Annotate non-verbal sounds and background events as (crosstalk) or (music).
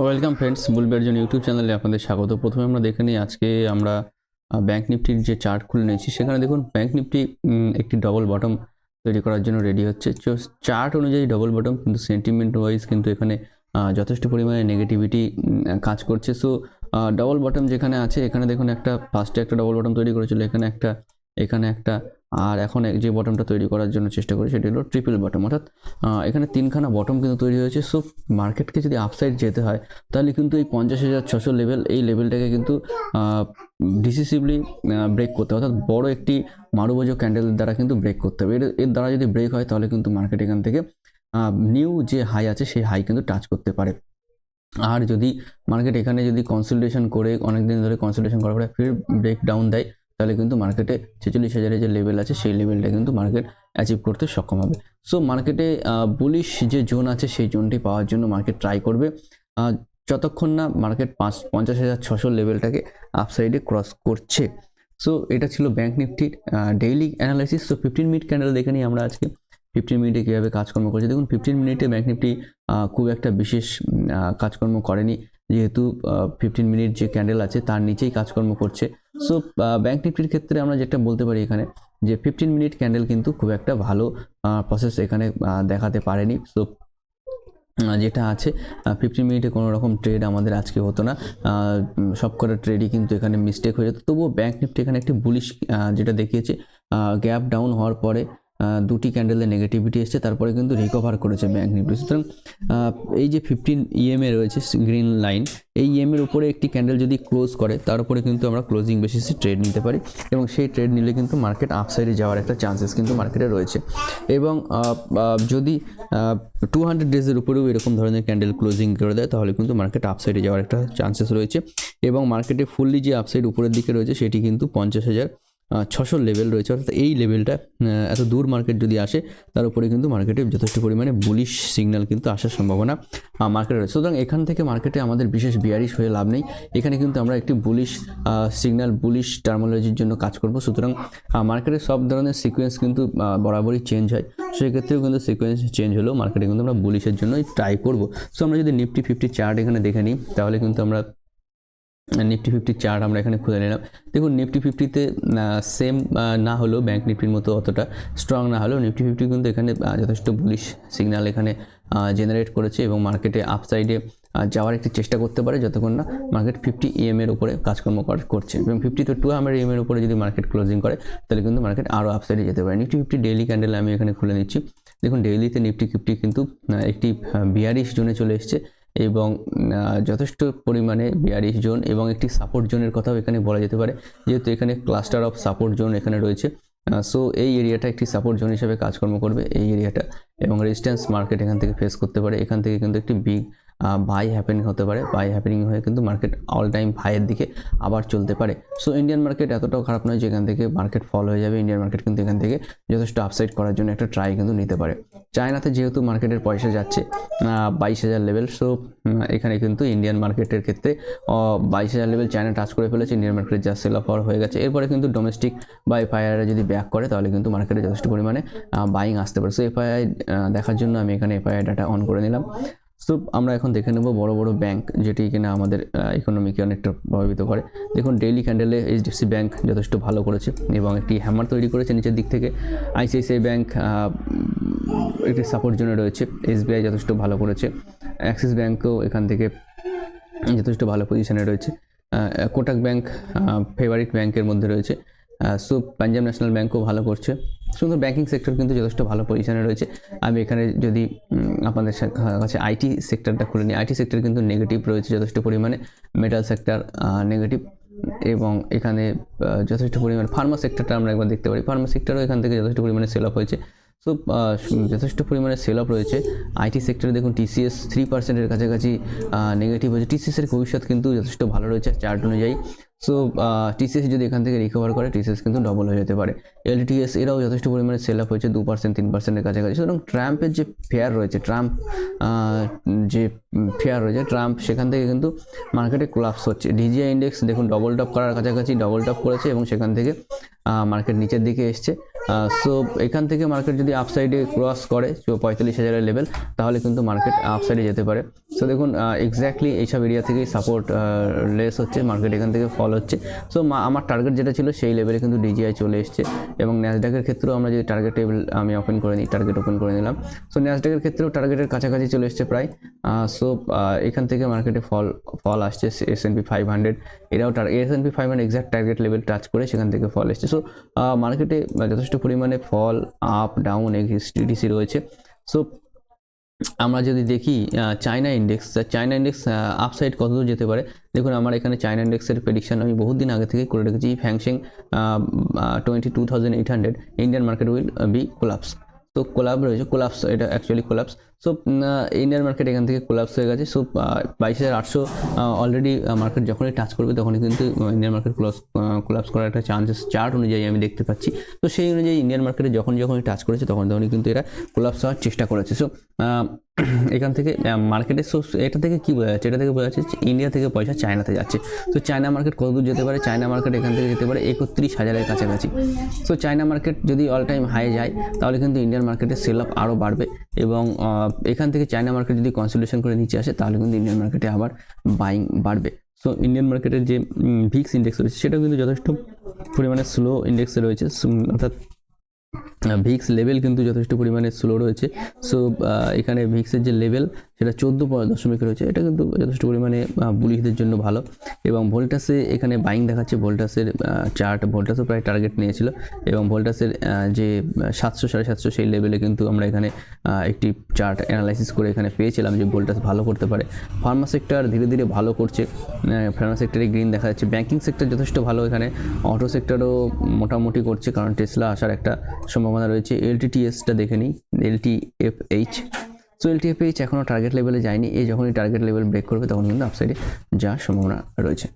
Welcome friends বুলবের জন্য YouTube চ্যানেলে আপনাদের স্বাগত। প্রথমে আমরা দেখে নিই আজকে আমরা ব্যাঙ্ক নিফটির যে চার্ট খুলে নিয়েছি, সেখানে দেখুন ব্যাঙ্ক নিফটি একটি ডবল বটম তৈরি করার জন্য রেডি হচ্ছে। চার্ট অনুযায়ী ডবল বটম কিন্তু সেন্টিমেন্ট ওয়াইজ কিন্তু এখানে যথেষ্ট পরিমাণে নেগেটিভিটি কাজ করছে। সো ডবল বটম যেখানে আছে, এখানে দেখুন একটা ফার্স্টে একটা ডবল বটম তৈরি করেছিল, এখানে একটা এখানে একটা আর এখন যে বটমটা তৈরি করার জন্য চেষ্টা করি, সেটি হলো ট্রিপল বটম অর্থাৎ এখানে তিনখানা বটম কিন্তু তৈরি হয়েছে। সো মার্কেটকে যদি আপসাইড যেতে হয়, তাহলে কিন্তু এই পঞ্চাশ হাজার ছশো লেভেল এই লেভেলটাকে কিন্তু ডিসিসিভলি ব্রেক করতে হবে। অর্থাৎ বড় একটি মারুবজ ক্যান্ডেলের দ্বারা কিন্তু ব্রেক করতে হবে। এর এর দ্বারা যদি ব্রেক হয়, তাহলে কিন্তু মার্কেট এখান থেকে নিউ যে হাই আছে, সেই হাই কিন্তু টাচ করতে পারে। আর যদি মার্কেট এখানে যদি কনসিডারেশন করে অনেক দিন ধরে কনসিডারেশন করার পরে, ফির ব্রেক ডাউন দেয় তাহলে কিন্তু মার্কেটে ছেচল্লিশ হাজারের যে লেভেল আছে, সেই লেভেলটা কিন্তু মার্কেট অ্যাচিভ করতে সক্ষম হবে। সো মার্কেটে বুলিশ যে জোন আছে, সেই জোনটি পাওয়ার জন্য মার্কেট ট্রাই করবে। যতক্ষণ না মার্কেট পাঁচ, পঞ্চাশ হাজার ছশো লেভেলটাকে আপসাইডে ক্রস করছে। সো এটা ছিল bank নিফটির daily analysis so fifteen minute candle দেখে নিই আমরা আজকে। ফিফটিন মিনিটে কীভাবে কাজকর্ম করছে। দেখুন ফিফটিন মিনিটে ব্যাঙ্ক নিফটি খুব একটা বিশেষ কাজকর্ম করেনি। যেহেতু ফিফটিন মিনিট যে ক্যান্ডেল আছে, তার নিচেই কাজকর্ম করছে। সো ব্যাঙ্ক নিফটির ক্ষেত্রে আমরা যেটা বলতে পারি এখানে যে ফিফটিন মিনিট ক্যান্ডেল কিন্তু খুব একটা ভালো প্রসেস এখানে দেখাতে পারেনি। সো যেটা আছে ফিফটিন মিনিটে কোনো রকম ট্রেড আমাদের আজকে হতো না। সব কটা ট্রেডই কিন্তু এখানে মিস্টেক হয়ে যেত। তবুও ব্যাঙ্ক নিফটি এখানে একটি বুলিশ যেটা দেখিয়েছে গ্যাপ ডাউন হওয়ার পরে দুটি ক্যান্ডেলের নেগেটিভিটি এসছে, তারপরে কিন্তু রিকভার করেছে ব্যাংক নিফটি। সুতরাং এই যে ফিফটিন ইএমএ রয়েছে গ্রিন লাইন এই ইএমএর উপরে একটি ক্যান্ডেল যদি ক্লোজ করে, তার উপরে কিন্তু আমরা ক্লোজিং বেসিসে ট্রেড নিতে পারি এবং সেই ট্রেড নিলে কিন্তু মার্কেট আপসাইডে যাওয়ার একটা চান্সেস কিন্তু মার্কেটে রয়েছে। এবং যদি টু হান্ড্রেড ডেজের উপরেও এরকম ধরনের ক্যান্ডেল ক্লোজিং করে দেয়, তাহলে কিন্তু মার্কেট আপসাইডে যাওয়ার একটা চান্সেস রয়েছে এবং মার্কেটে ফুললি যে আপসাইড উপরের দিকে রয়েছে, সেটি কিন্তু পঞ্চাশ হাজার ছশো লেভেল রয়েছে, অর্থাৎ এই লেভেলটা এত দূর মার্কেট যদি আসে, তার উপরে কিন্তু মার্কেটে যথেষ্ট পরিমাণে বুলিশ সিগন্যাল কিন্তু আসার সম্ভাবনা মার্কেটে রয়েছে। সুতরাং এখান থেকে মার্কেটে আমাদের বিশেষ বিয়ারিশ হয়ে লাভ নেই। এখানে কিন্তু আমরা একটি বুলিশ সিগন্যাল বুলিশ টার্মোলজির জন্য কাজ করব। সুতরাং মার্কেটে সব ধরনের সিকোয়েন্স কিন্তু বরাবরই চেঞ্জ হয়। সেক্ষেত্রেও কিন্তু সিকোয়েন্স চেঞ্জ হলেও মার্কেটে কিন্তু আমরা বুলিশের জন্যই ট্রাই করব। সো আমরা যদি নিফটি ফিফটি চার্ট এখানে দেখে নিই, তাহলে কিন্তু আমরা নিফটি ফিফটি চার্ট আমরা এখানে খুলে নিলাম। দেখুন, নিফটি ফিফটিতে সেম না হলেও ব্যাঙ্ক নিফটির মতো অতটা স্ট্রং না হলেও নিফটি ফিফটি কিন্তু এখানে যথেষ্ট বুলিশ সিগন্যাল এখানে জেনারেট করেছে এবং মার্কেটে আপসাইডে যাওয়ার একটি চেষ্টা করতে পারে যতক্ষণ না মার্কেট ফিফটি ইএম এর উপরে কাজকর্ম করছে। এবং ফিফটি তো টু হান্ড্রেড ইএম এর উপরে যদি মার্কেট ক্লোজিং করে, তাহলে কিন্তু মার্কেট আরও আপসাইডে যেতে পারে। নিফটি ফিফটি ডেইলি ক্যান্ডেল আমি এখানে খুলে নিচ্ছি। দেখুন ডেইলিতে নিফটি ফিফটি কিন্তু একটি বিয়ারিশ জোনে চলে এসেছে। এবং যথেষ্ট পরিমাণে বিয়ারিশ জোন এবং একটি সাপোর্ট জোনের কথাও এখানে বলা যেতে পারে। যেহেতু এখানে ক্লাস্টার অফ সাপোর্ট জোন এখানে রয়েছে সো এই এরিয়াটা একটি সাপোর্ট জোন হিসেবে কাজকর্ম করবে এই এরিয়াটা এবং রেজিস্ট্যান্স মার্কেট এখান থেকে ফেস করতে পারে। এখান থেকে কিন্তু একটি বিগ বাই হ্যাপেনিং হতে পারে বাই হ্যাপেনিং হয়ে কিন্তু মার্কেট অল টাইম ভাইয়ের দিকে আবার চলতে পারে। সো ইন্ডিয়ান মার্কেট এতটাও খারাপ নয় যেখান থেকে মার্কেট ফল হয়ে যাবে ইন্ডিয়ান মার্কেট কিন্তু এখান থেকে যথেষ্ট আপসাইড করার জন্য একটা ট্রাই কিন্তু নিতে পারে। চায়নাতে যেহেতু মার্কেটের পয়সা যাচ্ছে বাইশ হাজার লেভেল সো এখানে কিন্তু ইন্ডিয়ান মার্কেটের ক্ষেত্রে বাইশ হাজার লেভেল চায়না টাচ করে ফেলেছে ইন্ডিয়ান মার্কেটে যা সেল অফ হয়ে গেছে। এরপরে কিন্তু ডোমেস্টিক বা এফআইআর যদি ব্যাক করে, তাহলে কিন্তু মার্কেটে যথেষ্ট পরিমাণে বাইং আসতে পারে। সো এফআইআই দেখার জন্য আমি এখানে এফআইআই ডাটা অন করে নিলাম। সো আমরা এখন দেখে নেব বড় বড় ব্যাংক যেটি কিনা আমাদের ইকোনমিকে অনেকটা প্রভাবিত করে। দেখুন ডেইলি ক্যান্ডেলে এইচডিএফসি ব্যাংক যথেষ্ট ভালো করেছে এবং একটি হ্যামার তৈরি করেছে নিচের দিক থেকে। আইসিআইসিআই ব্যাংক একটি সাপোর্ট জন্য রয়েছে। এসবিআই যথেষ্ট ভালো করেছে। অ্যাক্সিস ব্যাংকও এখান থেকে যথেষ্ট ভালো পজিশনে রয়েছে। কোটাক ব্যাংক ফেভারিট ব্যাংকের মধ্যে রয়েছে। সো পাঞ্জাব ন্যাশনাল ব্যাংকও ভালো করছে। সুন্দর ব্যাঙ্কিং সেক্টর কিন্তু যথেষ্ট ভালো পজিশনে রয়েছে। আমি এখানে যদি আপনাদের কাছে আইটি সেক্টরটা খুলে নিই আইটি সেক্টর কিন্তু নেগেটিভ রয়েছে যথেষ্ট পরিমাণে। মেটাল সেক্টর নেগেটিভ এবং এখানে যথেষ্ট পরিমাণে ফার্মা সেক্টরটা আমরা একবার দেখতে পারি। ফার্মা সেক্টরও এখান থেকে যথেষ্ট পরিমাণে সেল অফ হয়েছে। সো যথেষ্ট পরিমাণে সেল অফ রয়েছে। আইটি সেক্টরে দেখুন টিসিএস থ্রি পার্সেন্টের কাছাকাছি নেগেটিভ হয়েছে। টিসিএসের ভবিষ্যৎ কিন্তু যথেষ্ট ভালো রয়েছে চার্ট অনুযায়ী। সো টিসিএস যদি এখান থেকে রিকভার করে টিসিএস কিন্তু ডবল হয়ে যেতে পারে। এলটিএস এরাও যথেষ্ট পরিমাণে সেল আপ হয়েছে দু পার্সেন্ট তিন পার্সেন্টের কাছাকাছি। সুতরাং ট্রাম্পের যে ফেয়ার রয়েছে ট্রাম্প যে ফেয়ার রয়েছে ট্রাম্প সেখান থেকে কিন্তু মার্কেটে কোলাপস হচ্ছে। ডিজিআই ইন্ডেক্স দেখুন ডবল টপ করার কাছাকাছি ডবল টপ করেছে এবং সেখান থেকে মার্কেট নিচের দিকে এসছে। সো এখান থেকে মার্কেট যদি আপসাইডে ক্রস করে পঁয়তাল্লিশ হাজারের লেভেল তাহলে কিন্তু মার্কেট আপসাইডে যেতে পারে। সো দেখুন এক্স্যাক্টলি এইসব এরিয়া থেকেই সাপোর্ট লেস হচ্ছে মার্কেট এখান থেকে ফল হচ্ছে। সো আমার টার্গেট যেটা ছিল, সেই লেভেলে কিন্তু ডিজিআই চলে এসছে। এবং ন্যাসডাকের ক্ষেত্রেও আমরা যদি টার্গেট টেবিল আমি ওপেন করে নিই টার্গেট ওপেন করে নিলাম। সো ন্যাসডাকের ক্ষেত্রেও টার্গেটের কাছাকাছি চলে এসছে প্রায়। সো এখান থেকে মার্কেটে ফল ফল আসছে S and P five hundred এরাও S and P five hundred exact target level touch করে সেখান থেকে ফল এসছে। সো মার্কেটে যথেষ্ট পরিমাণে ফল আপ ডাউন এক্সটিডিসি রয়েছে। সো আমরা যদি দেখি China index China index upside কতদূর যেতে পারে? দেখুন, আমার এখানে চায়না ইন্ডেক্সের প্রেডিকশন আমি বহুত দিন আগে থেকে করে রেখেছি ফ্যাংশিং twenty two thousand eight hundred Indian market will be collapse তো কোলাপ রয়েছে কোলাপস এটা actually collapse so Indian market এখান থেকে কোলাপস হয়ে গেছে। সো বাইশ হাজার আটশো অলরেডি মার্কেট যখনই টাচ করবে তখনই কিন্তু ইন্ডিয়ান মার্কেট ক্লোজ কোলাপস করার একটা চান্সেস চার্ট অনুযায়ী আমি দেখতে পাচ্ছি। তো সেই অনুযায়ী ইন্ডিয়ান মার্কেটে যখন যখনই টাচ করেছে, তখন তখনই কিন্তু এরা কোলাপস হওয়ার চেষ্টা করেছে। সো (clears throat) এখান থেকে মার্কেটের সোর্স এটা থেকে কী বোঝা যাচ্ছে? এটা থেকে বোঝা যাচ্ছে ইন্ডিয়া থেকে পয়সা চায়নাতে যাচ্ছে। তো চায়না মার্কেট কতদূর যেতে পারে? চায়না মার্কেট এখান থেকে যেতে পারে একত্রিশ হাজারের কাছাকাছি। সো চায়না মার্কেট যদি অল টাইম হাই যায়, তাহলে কিন্তু ইন্ডিয়ান মার্কেটে সেল আপ আরও বাড়বে এবং এখান থেকে চায়না মার্কেট যদি কনসলিউশন করে নিচে আসে, তাহলে কিন্তু ইন্ডিয়ান মার্কেটে আবার বাইং বাড়বে। সো ইন্ডিয়ান মার্কেটের যে ভিক্স ইন্ডেক্স রয়েছে, সেটাও কিন্তু যথেষ্ট পরিমাণে স্লো ইন্ডেক্সে রয়েছে। অর্থাৎ ভিক্স লেভেল কিন্তু যথেষ্ট পরিমাণে স্লো রয়েছে। সো এখানে ভিক্সের যে লেভেল সেটা চোদ্দ দশমিক রয়েছে, এটা কিন্তু যথেষ্ট পরিমাণে বুলিশদের জন্য ভালো। এবং ভোল্টাসে এখানে বাইং দেখাচ্ছে, ভোল্টাসের চার্ট ভোল্টাসও প্রায় টার্গেট নিয়েছিল। এবং ভোল্টাসের যে, সাতশো সাড়ে সাতশো সেই লেভেলে কিন্তু আমরা এখানে একটি চার্ট অ্যানালাইসিস করে এখানে পেয়েছিলাম যে ভোল্টাস ভালো করতে পারে। ফার্মা সেক্টর ধীরে ধীরে ভালো করছে ফার্মা সেক্টরে গ্রিন দেখা যাচ্ছে। ব্যাঙ্কিং সেক্টর যথেষ্ট ভালো এখানে অটো সেক্টরও মোটামুটি করছে, কারণ টেসলা আসার একটা সম্ভাবনা রয়েছে। এলটিটিএসটা দেখে নিই এলটিএফএইচ সো এলটিএফএইচ এখনও টার্গেট লেভেলে যায়নি। এই যখনই টার্গেট লেভেল ব্রেক করবে, তখন কিন্তু আপসাইডে যাওয়ার সম্ভাবনা রয়েছে।